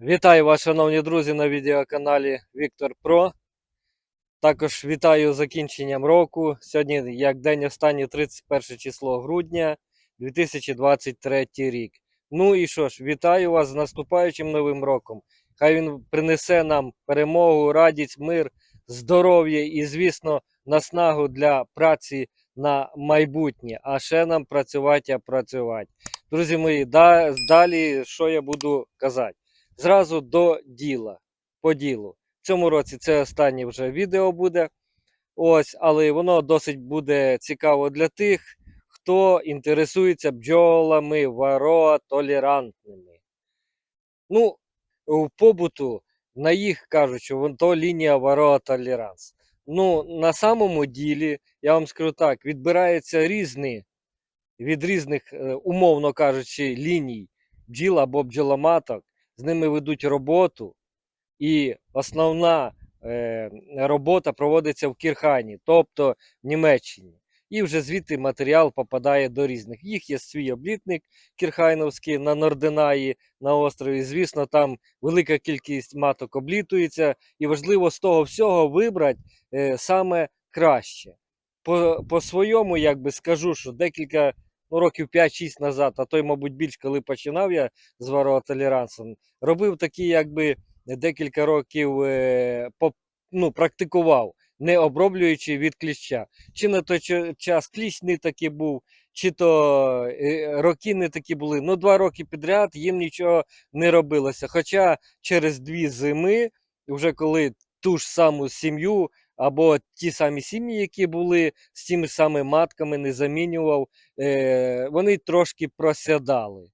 Вітаю вас, шановні друзі, на відеоканалі Віктор Про. Також вітаю закінченням року. Сьогодні, як день останній, 31 число грудня 2023 рік. Ну і що ж, вітаю вас з наступаючим новим роком. Хай він принесе нам перемогу, радість, мир, здоров'я і, звісно, наснагу для праці на майбутнє. А ще нам працювати, а працювати. Друзі мої, да, далі що я буду казати? Зразу до діла, по ділу. В цьому році це останнє вже відео буде. Ось, але воно досить буде цікаво для тих, хто інтересується бджолами вароа толерантними. Ну, в побуту на їх кажуть, що вон то лінія вароа толеранс. Ну, на самому ділі, я вам скажу так, відбираються різні, від різних, е, умовно кажучи, ліній бджіл або бджоломаток з ними ведуть роботу, і основна е, робота проводиться в Кірхані, тобто в Німеччині. І вже звідти матеріал попадає до різних. Їх є свій облітник Кірхайновський на Норденаї на острові. Звісно, там велика кількість маток облітується, і важливо з того всього вибрати е, саме краще. По, по своєму, як би скажу, що декілька ну, років 5-6 назад, а то й, мабуть, більш коли починав я з варотолерансом, робив такі, якби декілька років е, ну, практикував, не оброблюючи від кліща. Чи на той час кліщ не такий був, чи то е, роки не такі були. Ну, два роки підряд їм нічого не робилося. Хоча через дві зими, вже коли ту ж саму сім'ю або ті самі сім'ї, які були з тими самими матками, не замінював, е, вони трошки просядали.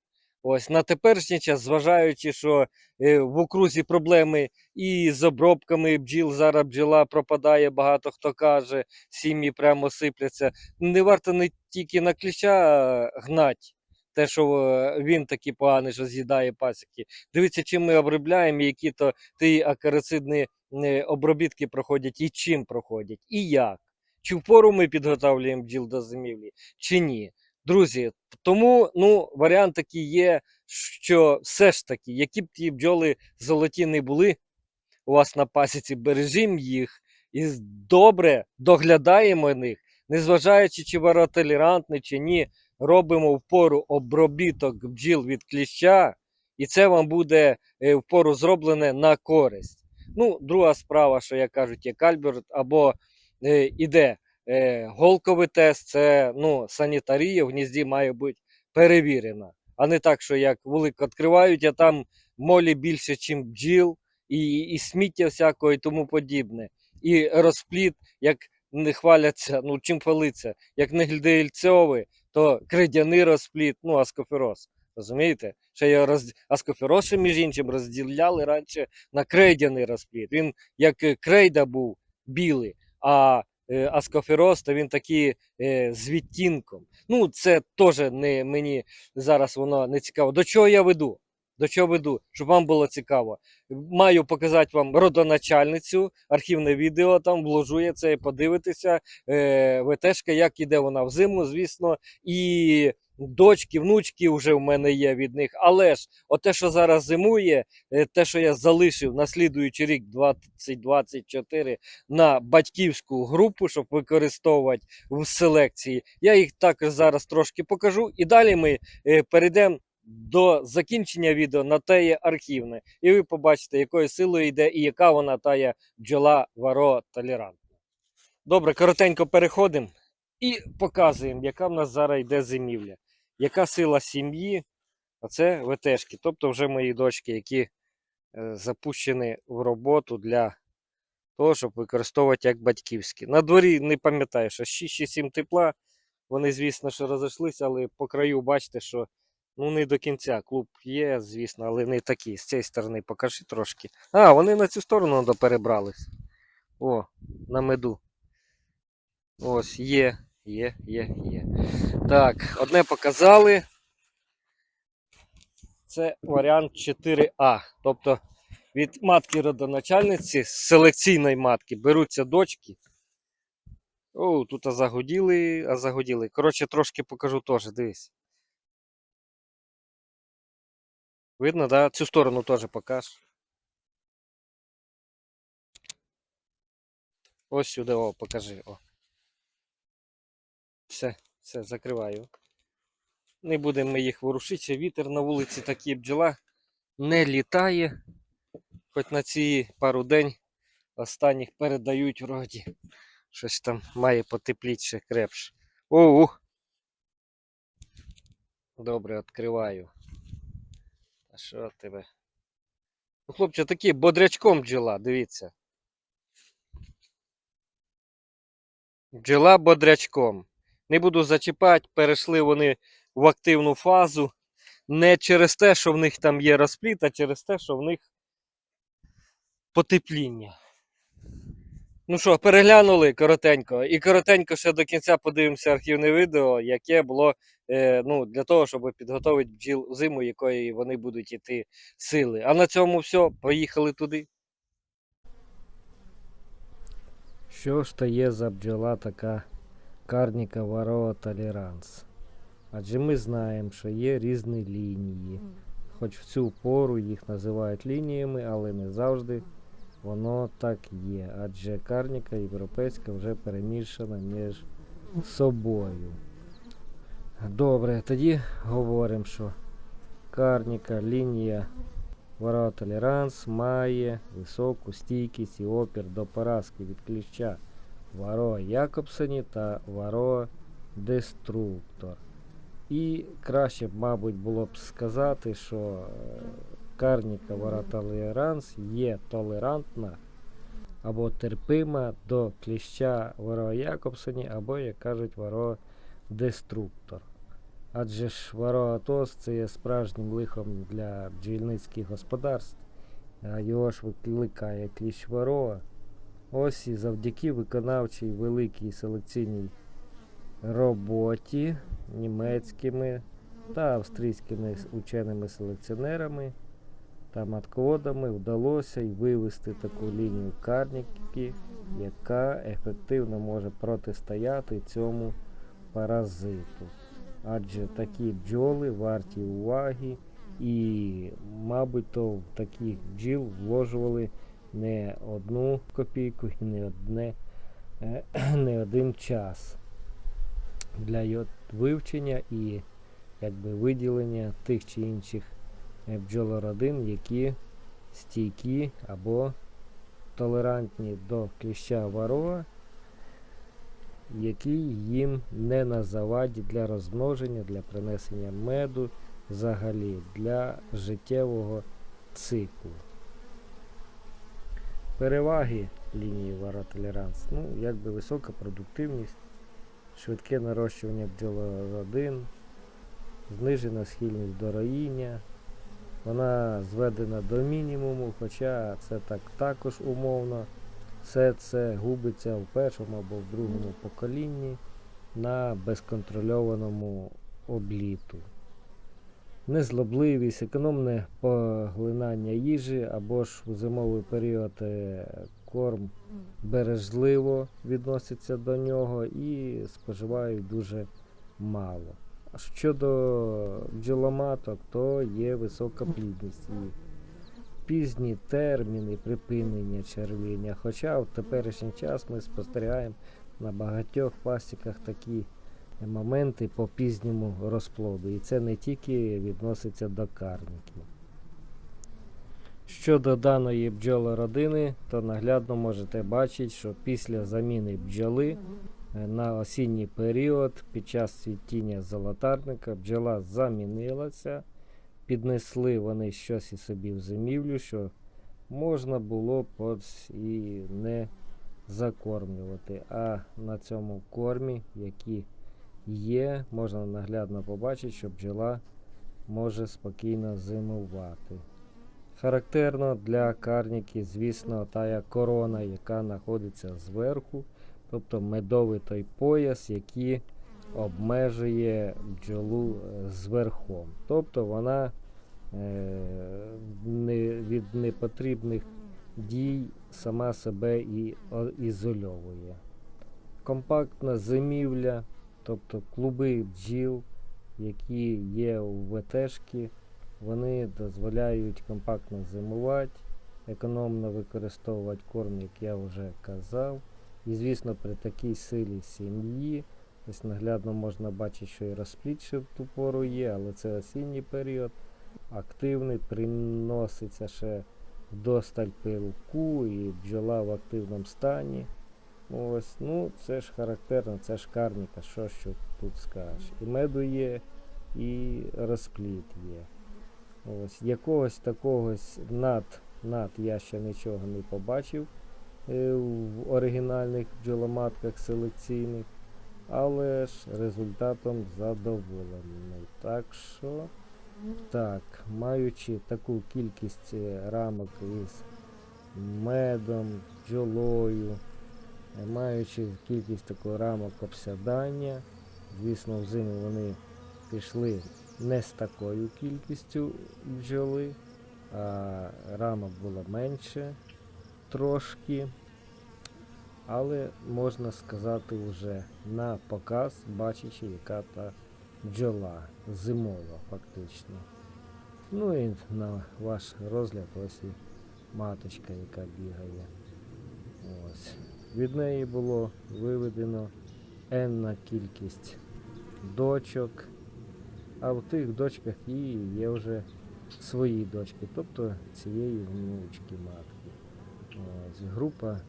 Ось на теперішній час, зважаючи, що е, в окрузі проблеми і з обробками бджіл, зараз бджола пропадає, багато хто каже, сім'ї прямо сипляться. Не варто не тільки на кліща гнать, те, що е, він такий поганий, що з'їдає пасіки. Дивіться, чим ми обробляємо, які то ті акарицидні е, обробітки проходять, і чим проходять, і як. Чи впору ми підготовлюємо бджіл до зимівлі, чи ні. Друзі, тому ну, варіант такий є, що все ж таки, які б ті бджоли золоті не були у вас на пасіці, бережімо їх і добре доглядаємо них, незважаючи, чи варотолерантний, чи ні, робимо впору обробіток бджіл від кліща, і це вам буде е, впору зроблене на користь. Ну, друга справа, що як кажуть, є кальберт, або е, іде е, голковий тест, це ну, санітарія в гнізді має бути перевірена. А не так, що як вулик відкривають, а там молі більше, ніж бджіл, і, і сміття всякого і тому подібне. І розпліт, як не хваляться, ну чим хвалиться, як не глідельцьовий, то кридяний розпліт, ну аскофероз. Розумієте? Ще я роз... аскофероз, ще, між іншим, розділяли раніше на крейдяний розпліт. Він як е, крейда був білий, а е, аскофероз, то він такий е, з відтінком. Ну, це теж не мені зараз воно не цікаво. До чого я веду? До чого веду? Щоб вам було цікаво. Маю показати вам родоначальницю, архівне відео там вложу я це, подивитися. Е, ВТшка, як іде вона в зиму, звісно, і дочки, внучки вже в мене є від них. Але ж, те, що зараз зимує, е, те, що я залишив на слідуючий рік 2024 на батьківську групу, щоб використовувати в селекції, я їх також зараз трошки покажу. І далі ми е, перейдемо до закінчення відео на те є архівне, і ви побачите, якою силою йде і яка вона тає бджола варо толерантна. Добре, коротенько переходимо і показуємо, яка в нас зараз йде зимівля, яка сила сім'ї, а це ВТшки, тобто вже мої дочки, які е, запущені в роботу для того, щоб використовувати як батьківські. На дворі не пам'ятаю, що 6-7 тепла. Вони, звісно, що розійшлися, але по краю бачите, що Ну, не до кінця. Клуб є, звісно, але не такий. З цієї сторони покажи трошки. А, вони на цю сторону до перебрались. О, на меду. Ось, є, є, є, є. Так, одне показали. Це варіант 4А. Тобто від матки родоначальниці, з селекційної матки, беруться дочки. О, тут а загоділи, а загоділи. Коротше, трошки покажу теж, дивись. Видно, да? Цю сторону теж покаж. Ось сюди, о, покажи. О. Все, все, закриваю. Не будемо їх ворушити, вітер на вулиці такий бджола не літає. Хоч на ці пару день останніх передають вроді. Щось там має потепліти ще крепше. Оу! Добре, відкриваю. Що тебе? Ну, хлопче, такі бодрячком бджола, дивіться. Бджола бодрячком. Не буду зачіпати, перейшли вони в активну фазу. Не через те, що в них там є розпліт, а через те, що в них потепління. Ну що, переглянули коротенько. І коротенько ще до кінця подивимося архівне відео, яке було е, ну, для того, щоб підготувати бджіл зиму, якої вони будуть йти сили. А на цьому все. Поїхали туди. Що ж то є за бджола така карніка варова толеранс? Адже ми знаємо, що є різні лінії. Хоч в цю пору їх називають лініями, але не завжди воно так є. Адже карніка європейська вже перемішана між собою. Добре, тоді говоримо, що карніка лінія Варо толеранс має високу стійкість і опір до поразки від кліща Варо Якобсені та Варо Деструктор. І краще мабуть, було б сказати, що карніка Варо толеранс є толерантна або терпима до кліща Варо Якобсені, або, як кажуть, Варо Деструктор. Адже ж вароатоз це є справжнім лихом для бджільницьких господарств. А його ж викликає кліщ вароа. Ось і завдяки виконавчій великій селекційній роботі німецькими та австрійськими ученими селекціонерами та матководами вдалося й вивести таку лінію карніки, яка ефективно може протистояти цьому паразиту. Адже такі бджоли варті уваги, і, мабуть, то в таких бджіл вложували не одну копійку і не, одне, е, не один час для вивчення і якби, виділення тих чи інших е, бджолородин, які стійкі або толерантні до кліща варова який їм не на заваді для розмноження, для принесення меду, взагалі для життєвого циклу. Переваги лінії варотолеранс. Ну, якби висока продуктивність, швидке нарощування бджолородин, знижена схильність до роїння. Вона зведена до мінімуму, хоча це так також умовно. Все це губиться в першому або в другому поколінні на безконтрольованому обліту. Незлобливість, економне поглинання їжі або ж у зимовий період е, корм бережливо відноситься до нього і споживають дуже мало. Щодо бджоломаток, то є висока плідність. І пізні терміни припинення червіння. Хоча в теперішній час ми спостерігаємо на багатьох пасіках такі моменти по пізньому розплоду. І це не тільки відноситься до карників. Щодо даної бджолородини, то наглядно можете бачити, що після заміни бджоли на осінній період під час цвітіння золотарника бджола замінилася піднесли вони щось і собі в зимівлю, що можна було б і не закормлювати. А на цьому кормі, який є, можна наглядно побачити, що бджола може спокійно зимувати. Характерно для карніки, звісно, тая корона, яка знаходиться зверху, тобто медовий той пояс, який обмежує бджолу е, зверхом. Тобто вона е, не, від непотрібних дій сама себе і ізольовує. Компактна зимівля, тобто клуби бджіл, які є у ВТшки, Вони дозволяють компактно зимувати, економно використовувати корм, як я вже казав. І звісно, при такій силі сім'ї, ось наглядно можна бачити, що і розплід ще в ту пору є, але це осінній період. Активний, приноситься ще вдосталь пилку і бджола в активному стані. Ось, ну це ж характерно, це ж карніка, що ж тут скажеш. І меду є, і розплід є. Ось, якогось такого над, над я ще нічого не побачив в оригінальних бджоломатках селекційних, але ж результатом задоволений. Так що, так, маючи таку кількість е, рамок із медом, бджолою, е, маючи кількість такої рамок обсядання, звісно, взиму вони пішли не з такою кількістю бджоли, а рамок було менше трошки. Але можна сказати вже на показ, бачачи, яка та бджола зимова фактично. Ну і на ваш розгляд ось і маточка, яка бігає. Ось. Від неї було виведено енна кількість дочок, а в тих дочках і є вже свої дочки, тобто цієї внучки матки. Ось. Група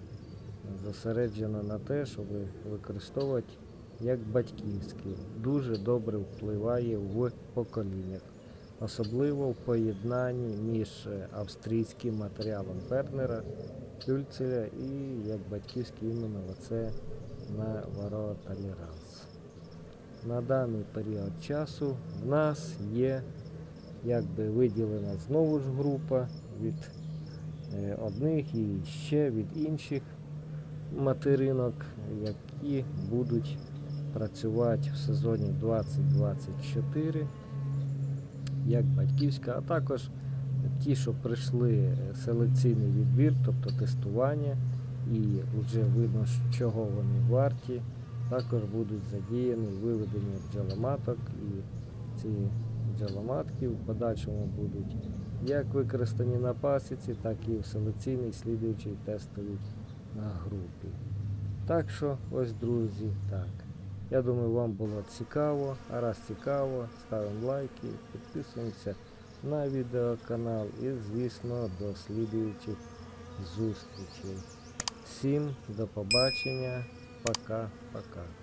зосереджена на те, щоб використовувати як батьківський. Дуже добре впливає в поколіннях, особливо в поєднанні між е, австрійським матеріалом Пернера, Кюльцеля і як батьківський іменно оце на Вароа Толеранс. На даний період часу в нас є якби виділена знову ж група від е, одних і ще від інших материнок, які будуть працювати в сезоні 2024 як батьківська, а також ті, що прийшли селекційний відбір, тобто тестування, і вже видно, чого вони варті, також будуть задіяні в виведенні бджоломаток і ці бджоломатки в подальшому будуть як використані на пасіці, так і в селекційній слідуючій тестовій на групі. Так що, ось, друзі, так. Я думаю, вам було цікаво. А раз цікаво, ставимо лайки, підписуємося на відеоканал і, звісно, до слідуючих зустрічей. Всім до побачення. Пока-пока.